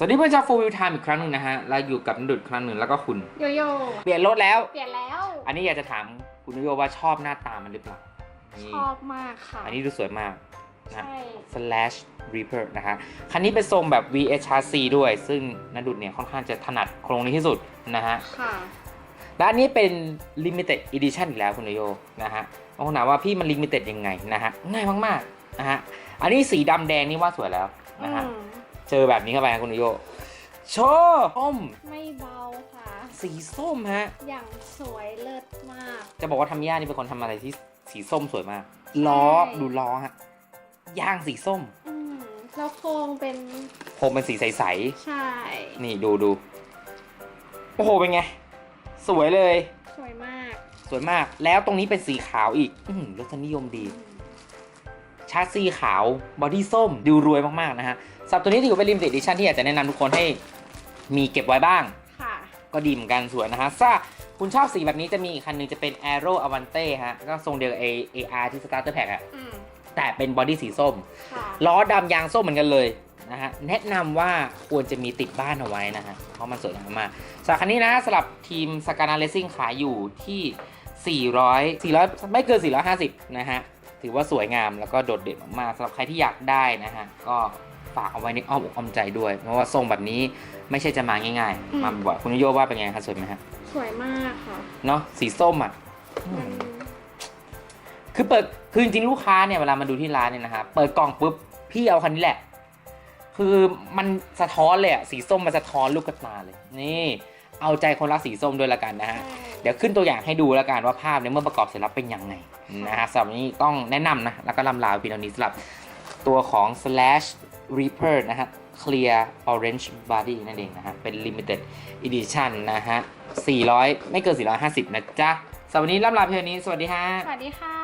สวัสดีเพื่อนชาว Full View Time อีกครั้งหนึ่งนะฮะและอยู่กับนดุดครั้งหนึ่งแล้วก็คุณ โยโย่เปลี่ยนรถแล้ว เปลี่ยนแล้ว อันนี้อยากจะถามคุณนุโยว่าชอบหน้าตามันหรือเปล่านี่ชอบมากค่ะ อันนี้ดูสวยมากนะ ใช่ slash reaper นะฮะ คันนี้เป็นทรงแบบ VS chassis ด้วย ซึ่งนดุดเนี่ยค่อนข้างจะถนัดโครงนี้ที่สุดนะฮะ ค่ะ และอันนี้เป็น limited edition อีกแล้วคุณนุโยนะฮะบางคนถามว่าพี่มัน limited ยังไงนะฮะ ง่ายมากๆนะฮะ อันนี้สีดำแดงนี่ว่าสวยแล้วนะฮะ อืม เจอแบบนี้เข้าไปนะคุณนุโยโชว์ส้มไม่เบาค่ะ สีส้มฮะ อย่างสวยเลิศมาก จะบอกว่าทำย่านี่เป็นคนทำอะไรที่สีส้มสวยมาก ล้อใช่ดูล้อฮะย่างสีส้มอืมแล้วโครงเป็นผมเป็นสีใสใช่ ๆ นี่ดูดูโอ้โหเป็นไง สวยเลย สวยมากสวยมาก แล้วตรงนี้เป็นสีขาวอีก อือหือรสนิยมดี อืม ชาร์ซีขาวบอดี้ส้มดูรวยมากๆนะฮะสับตัวนี้ถือว่าเป็นลิมิเต็ดดิชั่นที่อยากจะแนะนำทุกคนให้มีเก็บไว้บ้าง ค่ะ ก็ดีเหมือนกันสวยนะฮะถ้าคุณชอบสีแบบนี้จะมีอีกคันหนึงจะเป็น Aero Avante ฮะก็ทรงเดียวกับ A- AR ที่ Starter Pack อะอืม แต่เป็นบอดี้สีส้ม ค่ะ ล้อดำยางส้มเหมือนกันเลยนะฮะแนะนำว่าควรจะมีติดบ้านเอาไว้นะฮะเพราะมันสวยงามมากสำหรับคันนี้นะสำหรับทีมสกานาเลสซิ่งขายอยู่ที่ 400 400 ไม่เกิน 450 นะฮะ ถือว่าสวยงามแล้วก็โดดเด่นมากๆสำหรับใครที่อยากได้นะฮะก็ฝากเอาไว้ในอ้อมอกอ้อมใจด้วย เพราะว่าทรงแบบนี้ไม่ใช่จะมาง่ายอืม ๆ มาบ่อยๆคุณโยว่าเป็นไงครับสวยไหมฮะสวยมากค่ะเนาะสีส้มอะอืมันมคือเปิดคือจริงๆลูกค้าเนี่ยเวลามาดูที่ร้านเนี่ยนะฮะเปิดกล่องปุ๊บพี่เอาคันนี้แหละ คือมันสะท้อนเลยอะสีส้มมันสะท้อนลูกกระตาเลย นี่ เอาใจคนรักสีส้มด้วยละกันนะฮะใช่เดี๋ยวขึ้นตัวอย่างให้ดูแล้วกันว่าภาพเนี่ยเมื่อประกอบเสร็จแล้วเป็นยังไงนะฮะสำหรับนี้ต้องแนะนำนะ แล้วก็ลำลาไปเพียงเท่านี้สำหรับตัวของ slash reaper นะฮะ clear orange body นั่นเองนะฮะ เป็น limited edition นะฮะ 400 ไม่เกิน 450 นะจ๊ะสำหรับวันนี้ลำลาเพียงเท่านี้ สวัสดีฮะ สวัสดีค่ะ